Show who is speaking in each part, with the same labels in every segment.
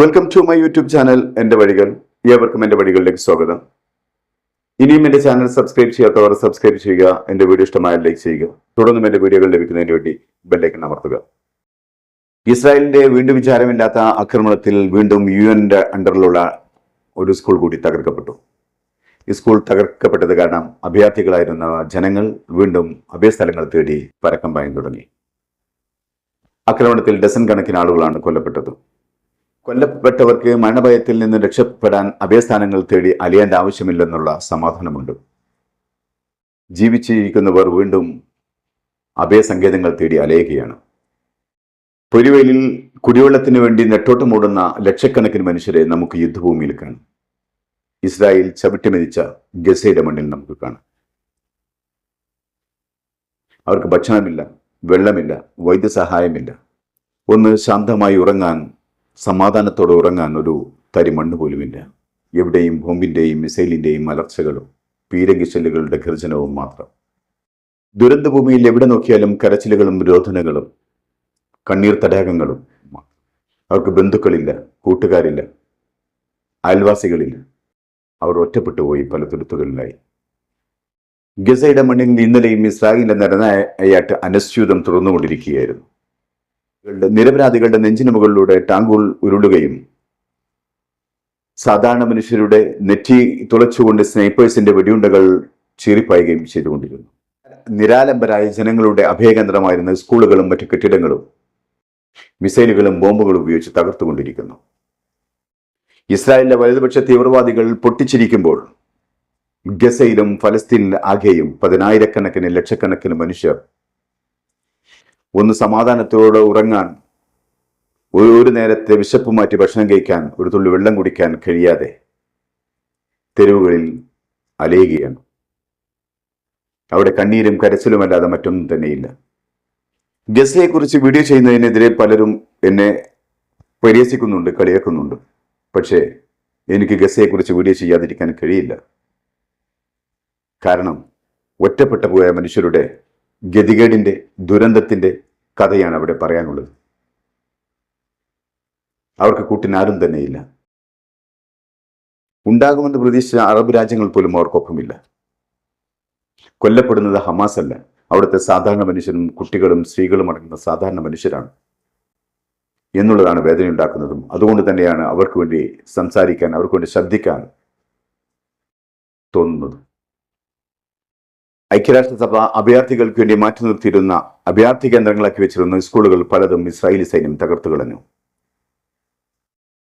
Speaker 1: Welcome to my YouTube channel എന്റെ വഴികൾ. ഏവർക്കും എന്റെ വഴികളിലേക്ക് സ്വാഗതം. ഇനിയും എന്റെ ചാനൽ സബ്സ്ക്രൈബ് ചെയ്യാത്തവർ സബ്സ്ക്രൈബ് ചെയ്യുക എന്റെ വീഡിയോ ഇഷ്ടമായാൽ ലൈക്ക് ചെയ്യുക. തുടർന്നും എന്റെ വീഡിയോകൾ ലഭിക്കുന്നതിന് വേണ്ടി ബെല്ലൈക്കൺ അമർത്തുക. ഇസ്രായേലിന്റെ വീണ്ടും വിചാരമില്ലാത്ത ആക്രമണത്തിൽ വീണ്ടും യു എന്റെ അണ്ടറിലുള്ള ഒരു സ്കൂൾ കൂടി തകർക്കപ്പെട്ടു. ഈ സ്കൂൾ തകർക്കപ്പെട്ടത് കാരണം അഭയാർത്ഥികളായിരുന്ന ജനങ്ങൾ വീണ്ടും അഭയസ്ഥലങ്ങൾ തേടി പരക്കം പായം തുടങ്ങി. ആക്രമണത്തിൽ ഡസൻ കണക്കിന് ആളുകളാണ് കൊല്ലപ്പെട്ടത്. കൊല്ലപ്പെട്ടവർക്ക് മരണഭയത്തിൽ നിന്ന് രക്ഷപ്പെടാൻ അഭയസ്ഥാനങ്ങൾ തേടി അലിയേണ്ട ആവശ്യമില്ലെന്നുള്ള സമാധാനമുണ്ട്. ജീവിച്ചിരിക്കുന്നവർ വീണ്ടും അഭയസങ്കേതങ്ങൾ തേടി അലയുകയാണ്. പൊരുവേലിൽ കുടിവെള്ളത്തിന് വേണ്ടി നെട്ടോട്ടമോടുന്ന ലക്ഷക്കണക്കിന് മനുഷ്യരെ നമുക്ക് യുദ്ധഭൂമിയിൽ കാണാം. ഇസ്രായേൽ ചവിട്ടിമെതിച്ച ഗസയുടെ മണ്ണിൽ നമുക്ക് കാണാം. അവർക്ക് ഭക്ഷണമില്ല വെള്ളമില്ല വൈദ്യസഹായമില്ല. ഒന്ന് ശാന്തമായി ഉറങ്ങാൻ സമാധാനത്തോടെ ഉറങ്ങാൻ ഒരു തരിമണ്ണ് പോലുമില്ല എവിടെയും ബോംബിന്റെയും മിസൈലിന്റെയും അലർച്ചകളും പീരങ്കിശല്ലുകളുടെ ഗർജനവും മാത്രം. ദുരന്തഭൂമിയിൽ എവിടെ നോക്കിയാലും കരച്ചിലുകളും രോധനകളും കണ്ണീർ തടാകങ്ങളും അവർക്ക് ബന്ധുക്കളില്ല കൂട്ടുകാരില്ല അയൽവാസികളില്ല. അവർ ഒറ്റപ്പെട്ടു പോയി പല തുരുത്തുകളിലായി. ഗസയുടെ മണ്ണിൽ ഇന്നലെയും ഇസ്രായേലിന്റെ നിരനായാട്ട് അനുസ്യൂതം തുറന്നുകൊണ്ടിരിക്കുകയായിരുന്നു. നിരപരാധികളുടെ നെഞ്ചിന് മുകളിലൂടെ ടാങ്കുകൾ ഉരുളുകയും സാധാരണ മനുഷ്യരുടെ നെറ്റി തുളച്ചുകൊണ്ട് സ്നൈപ്പേഴ്സിന്റെ വെടിയുണ്ടകൾ ചീറിപ്പായുകയും ചെയ്തുകൊണ്ടിരുന്നു. നിരാലംബരായ ജനങ്ങളുടെ അഭയകേന്ദ്രമായിരുന്ന സ്കൂളുകളും മറ്റു കെട്ടിടങ്ങളും മിസൈലുകളും ബോംബുകളും ഉപയോഗിച്ച് തകർത്തുകൊണ്ടിരിക്കുന്നു. ഇസ്രായേലിലെ വലതുപക്ഷ തീവ്രവാദികൾ പൊട്ടിച്ചിരിക്കുമ്പോൾ ഗസയിലും ഫലസ്തീനിൽ ആകെയും പതിനായിരക്കണക്കിന് ലക്ഷക്കണക്കിന് മനുഷ്യർ ഒന്ന് സമാധാനത്തോടെ ഉറങ്ങാൻ ഒരു ഒരു നേരത്തെ വിശപ്പ് മാറ്റി ഭക്ഷണം കഴിക്കാൻ ഒരു തുള്ളി വെള്ളം കുടിക്കാൻ കഴിയാതെ തെരുവുകളിൽ അലയുകയാണ്. അവിടെ കണ്ണീരും കരച്ചിലുമല്ലാതെ മറ്റൊന്നും തന്നെയില്ല. ഗസയെക്കുറിച്ച് വീഡിയോ ചെയ്യുന്നതിനെതിരെ പലരും എന്നെ പരിഹസിക്കുന്നുണ്ട് കളിയാക്കുന്നുണ്ട്. പക്ഷേ എനിക്ക് ഗസയെക്കുറിച്ച് വീഡിയോ ചെയ്യാതിരിക്കാൻ കഴിയില്ല. കാരണം ഒറ്റപ്പെട്ടു പോയ മനുഷ്യരുടെ ഗതികേടിന്റെ ദുരന്തത്തിന്റെ കഥയാണ് അവിടെ പറയാനുള്ളത്. അവർക്ക് കൂട്ടിനാരും തന്നെയില്ല. ഉണ്ടാകുമെന്ന് പ്രതീക്ഷിച്ച അറബ് രാജ്യങ്ങൾ പോലും അവർക്കൊപ്പമില്ല. കൊല്ലപ്പെടുന്നത് ഹമാസ് അല്ല അവിടുത്തെ സാധാരണ മനുഷ്യരും കുട്ടികളും സ്ത്രീകളും അടങ്ങുന്ന സാധാരണ മനുഷ്യരാണ് എന്നുള്ളതാണ് വേദനയുണ്ടാക്കുന്നതും. അതുകൊണ്ട് തന്നെയാണ് അവർക്ക് വേണ്ടി സംസാരിക്കാൻ അവർക്ക് വേണ്ടി ശ്രദ്ധിക്കാൻ തോന്നുന്നത്. ഐക്യരാഷ്ട്രസഭ അഭയാർത്ഥികൾക്ക് വേണ്ടി മാറ്റി നിർത്തിയിരുന്ന അഭയാർത്ഥി കേന്ദ്രങ്ങളാക്കി വെച്ചിരുന്ന സ്കൂളുകൾ പലതും ഇസ്രായേലി സൈന്യം തകർത്തു കളഞ്ഞു.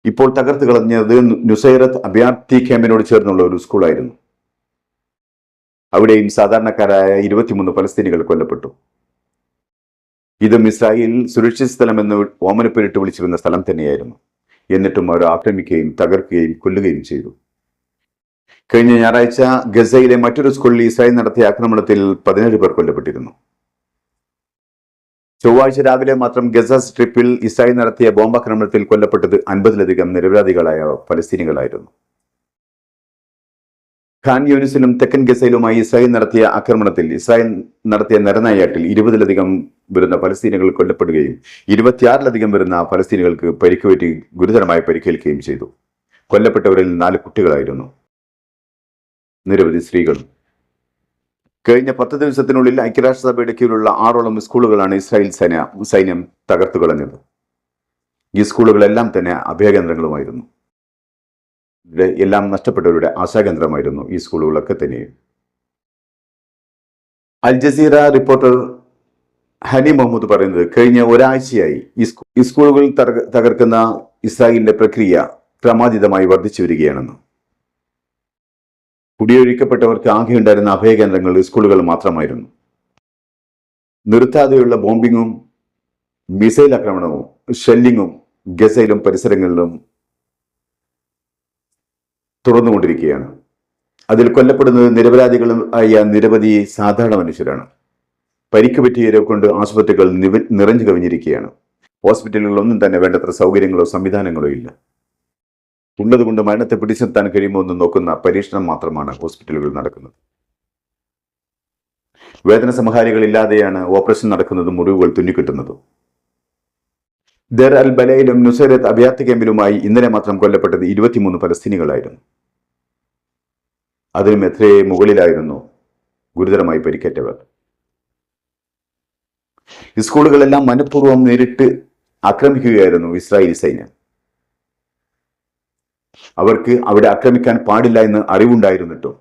Speaker 1: ഇപ്പോൾ തകർത്ത് കളഞ്ഞത് നുസൈറത്ത് അഭയാർത്ഥി ക്യാമ്പിനോട് ചേർന്നുള്ള ഒരു സ്കൂളായിരുന്നു. അവിടെയും സാധാരണക്കാരായ ഇരുപത്തിമൂന്ന് പലസ്തീനികൾ കൊല്ലപ്പെട്ടു. ഇതും ഇസ്രായേൽ സുരക്ഷിത സ്ഥലമെന്ന് ഓമനപ്പേരിട്ട് വിളിച്ചിരുന്ന സ്ഥലം തന്നെയായിരുന്നു. എന്നിട്ടും അവർ ആക്രമിക്കുകയും തകർക്കുകയും കൊല്ലുകയും ചെയ്തു. കഴിഞ്ഞ ഞായറാഴ്ച ഗസയിലെ മറ്റൊരു സ്കൂളിൽ ഇസ്രായേൽ നടത്തിയ ആക്രമണത്തിൽ പതിനേഴ് പേർ കൊല്ലപ്പെട്ടിരുന്നു. ചൊവ്വാഴ്ച രാവിലെ മാത്രം ഗസ സ്ട്രിപ്പിൽ ഇസ്രായേൽ നടത്തിയ ബോംബാക്രമണത്തിൽ കൊല്ലപ്പെട്ടത് അൻപതിലധികം നിരപരാധികളായ ഫലസ്തീനികളായിരുന്നു. ഖാൻ യൂനിസിലും തെക്കൻ ഗസയിലുമായി ഇസ്രായേൽ നടത്തിയ ആക്രമണത്തിൽ ഇസ്രായേൽ നടത്തിയ നരനായാട്ടിൽ ഇരുപതിലധികം വരുന്ന ഫലസ്തീനികൾ കൊല്ലപ്പെടുകയും ഇരുപത്തിയാറിലധികം വരുന്ന ഫലസ്തീനികൾക്ക് പരിക്കുപറ്റി ഗുരുതരമായി പരിക്കേൽക്കുകയും ചെയ്തു. കൊല്ലപ്പെട്ടവരിൽ നാല് കുട്ടികളായിരുന്നു. നിരവധി സ്ത്രീകളും കഴിഞ്ഞ പത്ത് ദിവസത്തിനുള്ളിൽ ഐക്യരാഷ്ട്രസഭയുടെ കീഴിലുള്ള ആറോളം സ്കൂളുകളാണ് ഇസ്രായേൽ സൈന്യ സൈന്യം തകർത്തു കളഞ്ഞത്. ഈ സ്കൂളുകളെല്ലാം തന്നെ അഭയകേന്ദ്രങ്ങളുമായിരുന്നു. എല്ലാം നഷ്ടപ്പെട്ടവരുടെ ആശാകേന്ദ്രമായിരുന്നു ഈ സ്കൂളുകളൊക്കെ തന്നെയും. Al Jazeera reporter Hani Mohammed പറയുന്നത് കഴിഞ്ഞ ഒരാഴ്ചയായി ഈ സ്കൂ- സ്കൂളുകൾ തകർക്കുന്ന ഇസ്രായേലിന്റെ പ്രക്രിയ ക്രമാതീതമായി വർദ്ധിച്ചു വരികയാണെന്ന്. കുടിയൊഴിക്കപ്പെട്ടവർക്ക് ആകെ ഉണ്ടായിരുന്ന അഭയകേന്ദ്രങ്ങൾ സ്കൂളുകൾ മാത്രമായിരുന്നു. നിർത്താതെയുള്ള ബോംബിങ്ങും മിസൈൽ ആക്രമണവും ഷെല്ലിങ്ങും ഗസയിലും പരിസരങ്ങളിലും തുറന്നുകൊണ്ടിരിക്കുകയാണ്. അതിൽ കൊല്ലപ്പെടുന്നത് നിരപരാധികളും ആയ നിരവധി സാധാരണ മനുഷ്യരാണ്. പരിക്ക് പറ്റിയവരെ കൊണ്ട് ആശുപത്രികൾ നിറഞ്ഞു കവിഞ്ഞിരിക്കുകയാണ്. ഹോസ്പിറ്റലുകളൊന്നും തന്നെ വേണ്ടത്ര സൗകര്യങ്ങളോ സംവിധാനങ്ങളോ ഇല്ല. ഉള്ളത് കൊണ്ട് മരണത്തെ പിടിച്ചു നിർത്താൻ കഴിയുമോ എന്ന് നോക്കുന്ന പരീക്ഷണം മാത്രമാണ് ഹോസ്പിറ്റലുകളിൽ നടക്കുന്നത്. വേദന സംഹാരികളില്ലാതെയാണ് ഓപ്പറേഷൻ നടക്കുന്നതും മുറിവുകൾ തുന്നിക്കിട്ടുന്നതും. ദർ അൽ ബലയിലും നുസൈറത്ത് അഭയാർത്ഥി ക്യാമ്പിലുമായി ഇന്നലെ മാത്രം കൊല്ലപ്പെട്ടത് ഇരുപത്തിമൂന്ന് പലസ്തീനികളായിരുന്നു. അതിനും എത്രയേ മുകളിലായിരുന്നു ഗുരുതരമായി പരിക്കേറ്റവർ. സ്കൂളുകളെല്ലാം മനഃപൂർവം നേരിട്ട് ആക്രമിക്കുകയായിരുന്നു ഇസ്രായേലി സൈന്യം. അവർക്ക് അവിടെ ആക്രമിക്കാൻ പാടില്ല എന്ന് അറിവുണ്ടായിരുന്നിട്ടും.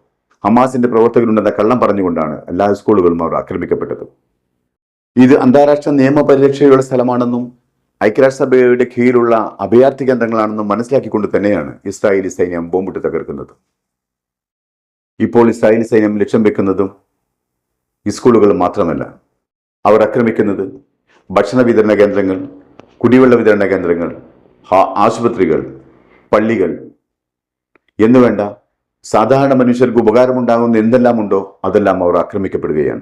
Speaker 1: ഹമാസിന്റെ പ്രവർത്തകരുണ്ടെന്ന കള്ളം പറഞ്ഞുകൊണ്ടാണ് എല്ലാ സ്കൂളുകളും അവർ ആക്രമിക്കപ്പെട്ടത്. ഇത് അന്താരാഷ്ട്ര നിയമപരിരക്ഷയുള്ള സ്ഥലമാണെന്നും ഐക്യരാഷ്ട്രസഭയുടെ കീഴിലുള്ള അഭയാർത്ഥി കേന്ദ്രങ്ങളാണെന്നും മനസ്സിലാക്കിക്കൊണ്ട് തന്നെയാണ് ഇസ്രായേലി സൈന്യം ബോംബിട്ട് തകർക്കുന്നത്. ഇപ്പോൾ ഇസ്രായേലി സൈന്യം ലക്ഷ്യം വെക്കുന്നതും സ്കൂളുകൾ മാത്രമല്ല. അവർ ആക്രമിക്കുന്നത് ഭക്ഷണ വിതരണ കേന്ദ്രങ്ങൾ കുടിവെള്ള വിതരണ കേന്ദ്രങ്ങൾ ആശുപത്രികൾ പള്ളികൾ എന്നുവേണ്ട സാധാരണ മനുഷ്യർക്ക് ഉപകാരമുണ്ടാകുന്ന എന്തെല്ലാം ഉണ്ടോ അതെല്ലാം അവർ ആക്രമിക്കപ്പെടുകയാണ്.